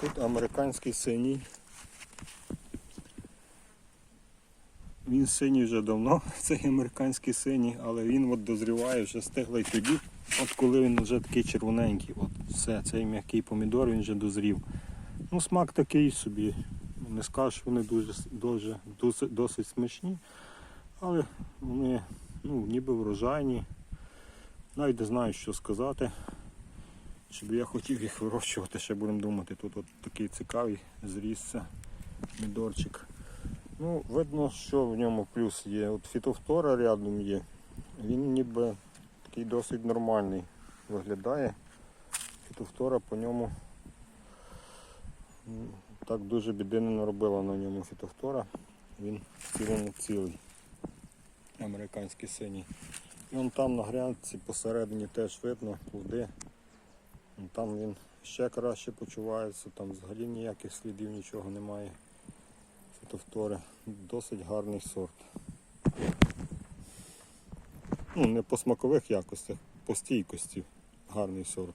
Тут американський синій. Він синій вже давно, цей американський синій, але він от дозріває вже стиглий тоді, от коли він вже такий червоненький. От все, цей м'який помідор він вже дозрів. Ну, смак такий собі. Не скажу, що вони дуже, дуже, досить, досить смачні, але вони ну, ніби врожайні. Навіть не знаю, що сказати. Чи б я хотів їх вирощувати, ще будемо думати. Тут от такий цікавий зрісся мідорчик. Ну, видно, що в ньому плюс є. От фітофтора рядом є. Він ніби такий досить нормальний виглядає. Фітофтора по ньому так дуже біди не наробила на ньому фітофтора. Він цілому цілий. Американський синій. І вон там на грядці посередині теж видно плоди. Вон Там він ще краще почувається, там взагалі ніяких слідів нічого немає. Фітофтори. Досить гарний сорт. Ну, не по смакових якостях, по стійкості гарний сорт.